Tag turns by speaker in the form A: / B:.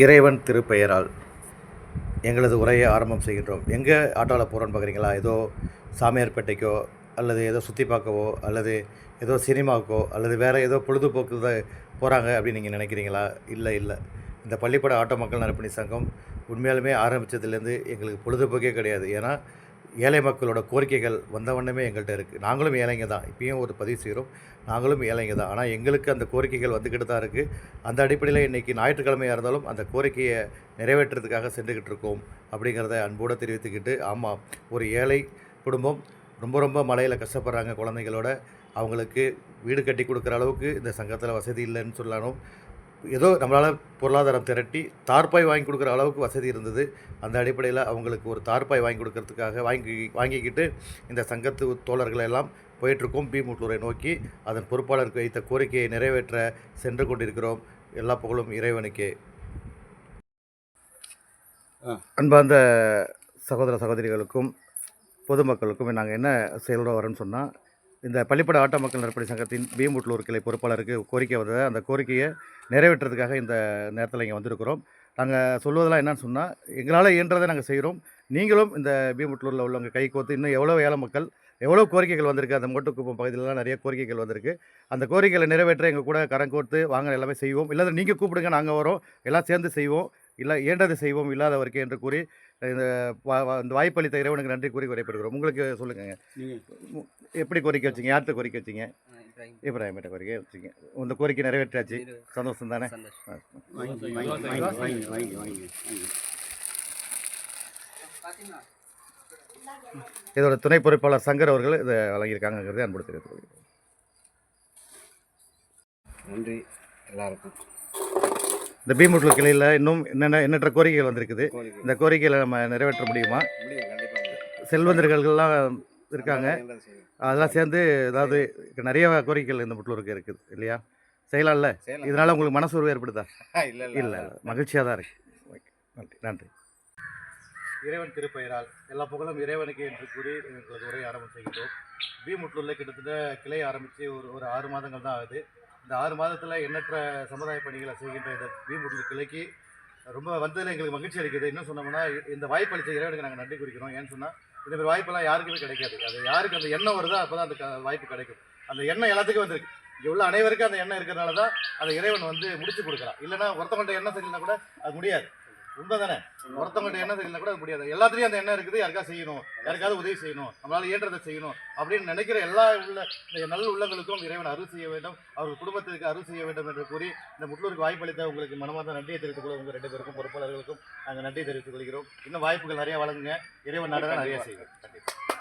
A: இறைவன் திருப்பெயரால் எங்களது உரையை ஆரம்பம் செய்கின்றோம். எங்கே ஆட்டோவில் போகிறோன்னு பார்க்குறீங்களா ஏதோ சாமியார்பேட்டைக்கோ அல்லது ஏதோ சுற்றி பார்க்கவோ அல்லது ஏதோ சினிமாவுக்கோ அல்லது வேறு ஏதோ பொழுதுபோக்கு போகிறாங்க அப்படின்னு நீங்கள் நினைக்கிறீங்களா? இல்லை இல்லை. இந்த பள்ளிப்பட ஆட்டோ மக்கள் நலப்பணி சங்கம் உண்மையாலுமே ஆரம்பித்ததுலேருந்து எங்களுக்கு பொழுதுபோக்கே கிடையாது. ஏன்னா ஏழை மக்களோட கோரிக்கைகள் வந்த வண்ணமே எங்கள்கிட்ட இருக்குது நாங்களும் ஏழைங்க தான். இப்பயும் ஒரு பதிவு செய்கிறோம் நாங்களும் ஏழைங்க தான். ஆனால் எங்களுக்கு அந்த கோரிக்கைகள் வந்துக்கிட்டு தான் இருக்குது அந்த அடிப்படையில் இன்றைக்கி ஞாயிற்றுக்கிழமையாக இருந்தாலும் அந்த கோரிக்கையை நிறைவேற்றுறதுக்காக சென்றுக்கிட்டு இருக்கோம் அப்படிங்கிறத அன்போடு தெரிவித்துக்கிட்டு ஆமாம் ஒரு ஏழை குடும்பம் ரொம்ப ரொம்ப மழையில் கஷ்டப்படுறாங்க குழந்தைங்களோட அவங்களுக்கு வீடு கட்டி கொடுக்குற அளவுக்கு இந்த சங்கத்தில் வசதி இல்லைன்னு சொல்லணும். ஏதோ நம்மளால் பொருளாதாரம் திரட்டி தார்பாய் வாங்கி கொடுக்குற அளவுக்கு வசதி இருந்தது. அந்த அடிப்படையில் அவங்களுக்கு ஒரு தார்பாய் வாங்கி கொடுக்கறதுக்காக வாங்கி வாங்கிக்கிட்டு இந்த சங்கத்து தோழர்கள் எல்லாம் போயிட்டுருக்கோம். பி முட்டூரை நோக்கி அதன் பொறுப்பாளருக்கு வைத்த கோரிக்கையை நிறைவேற்ற சென்று கொண்டிருக்கிறோம். எல்லா புகழும் இறைவனுக்கே. அன்பார்ந்த சகோதர சகோதரிகளுக்கும் பொதுமக்களுக்கும் நாங்கள் என்ன செயலோட வரோன்னு சொன்னால் இந்த பள்ளிப்பட ஆட்ட மக்கள் நற்பணி சங்கத்தின் பீமுட்லூர் கிளை பொறுப்பாளருக்கு கோரிக்கை வந்தது. அந்த கோரிக்கையை நிறைவேற்றுறதுக்காக இந்த நேரத்தில் இங்கே வந்திருக்கிறோம். நாங்கள் சொல்வதெல்லாம் என்னன்னு சொன்னால் எங்களால் இயன்றதை நாங்கள் செய்கிறோம் நீங்களும் இந்த பீமுட்லூரில் உள்ளவங்க கை கோத்து இன்னும் எவ்வளோ ஏழை மக்கள் எவ்வளோ கோரிக்கைகள் வந்திருக்கு அந்த மோட்டுக்குப்பம் பகுதியிலலாம் நிறைய கோரிக்கைகள் வந்திருக்கு. அந்த கோரிக்கைகளை நிறைவேற்ற எங்கள் கூட கரம் கோர்த்து வாங்க எல்லாமே செய்வோம். இல்லை நீங்கள் கூப்பிடுங்க நாங்கள் வரோம். எல்லாம் சேர்ந்து செய்வோம். இல்லை இயன்றதை செய்வோம் இல்லாதவருக்கு என்று கூறி இந்த இந்த வாய்ப்பளித்த இறைவனுக்கு நன்றி கூறி விடைபெறுகிறோம். உங்களுக்கு சொல்லுங்கள் எப்படி கோரிக்கை வச்சீங்க? யார்கிட்ட கோரிக்கை வச்சீங்க? இப்ராஹிமிட்ட கோரிக்கை வச்சீங்க. இந்த கோரிக்கை நிறைவேற்றாச்சு. சந்தோஷம் தானே? இதோட துணை பொறுப்பாளர் சங்கர் அவர்கள் இதை வழங்கியிருக்காங்கிறதை அன்போடு தெரிவித்துக் கொள்கிறேன்.
B: நன்றி எல்லாருக்கும்.
A: இந்த பீமுட்லூர் கிளையில் இன்னும் என்னென்ன எண்ணற்ற கோரிக்கைகள் வந்திருக்குது. இந்த கோரிக்கைகளை நம்ம நிறைவேற்ற முடியுமா? செல்வந்தர்கள்லாம் இருக்காங்க. அதெல்லாம் சேர்ந்து அதாவது நிறைய கோரிக்கைகள் இந்த முட்லூருக்கு இருக்குது இல்லையா? செய்யலாம்ல?
B: செய்யலாம்.
A: இதனால் உங்களுக்கு மனசோர்வு ஏற்படுதா?
B: இல்ல இல்ல.
A: மகிழ்ச்சியாக தான் இருக்கு. ஓகே நன்றி. நன்றி. இறைவன் திருப்பெயரால் எல்லா புகழும் இறைவனுக்கு என்று கூறி எங்களது உரை ஆரம்பம் செய்கின்றோம் பி முட்லூரில் கிட்டத்தட்ட கிளை ஆரம்பித்து ஒரு ஒரு ஆறு மாதங்கள் தான் ஆகுது. இந்த ஆறு மாதத்தில் எண்ணற்ற சமுதாய பணிகளை செய்கின்ற இந்த பி கிளைக்கு ரொம்ப வந்ததில் எங்களுக்கு மகிழ்ச்சி அளிக்குது. இன்னும் சொன்னோம்னா இந்த வாய்ப்பு அளித்த இறைவனுக்கு நாங்கள் நன்றி குறிக்கிறோம். ஏன்னு சொன்னால் இந்த மாதிரி வாய்ப்பெல்லாம் யாருக்குமே கிடைக்காது. அது யாருக்கு அந்த எண்ணம் வருதோ அப்போ தான் அந்த வாய்ப்பு கிடைக்கும். அந்த எண்ணம் எல்லாத்துக்கும் வந்திருக்கு. இங்கே உள்ள அனைவருக்கும் அந்த எண்ணம் இருக்கிறனால தான் அந்த இறைவன் வந்து முடிச்சு கொடுக்குறான். இல்லைன்னா ஒருத்தவன்ட்ட எண்ணம் செய்யலைன்னா கூட அது முடியாது. உண்மைதானே? ஒருத்தவங்கள்ட்ட எண்ணம் செய்யலைன்னா கூட அது முடியாது. எல்லாத்துலேயும் அந்த எண்ணம் இருக்குது. யாருக்கா செய்யணும். யாருக்காவது உதவி செய்யணும். நம்மளால இயன்றதை செய்யணும் அப்படின்னு நினைக்கிற எல்லா உள்ள இந்த நல்ல உள்ளங்களுக்கும் இறைவன் அருள் செய்ய வேண்டும். அவர்கள் குடும்பத்திற்கு அருள் செய்ய வேண்டும் என்று கூறி இந்த முட்லூருக்கு வாய்ப்பளித்த உங்களுக்கு மனமார்ந்த நன்றியை தெரிவித்துக் கொள்ள உங்கள் ரெண்டு பேருக்கும் பொறுப்பாளர்களுக்கும் நாங்கள் நன்றி தெரிவித்துக் கொள்கிறோம். இன்னும் வாய்ப்புகள் நிறைய வழங்குங்க. இறைவன் நாடகம் நிறைய செய்வோம்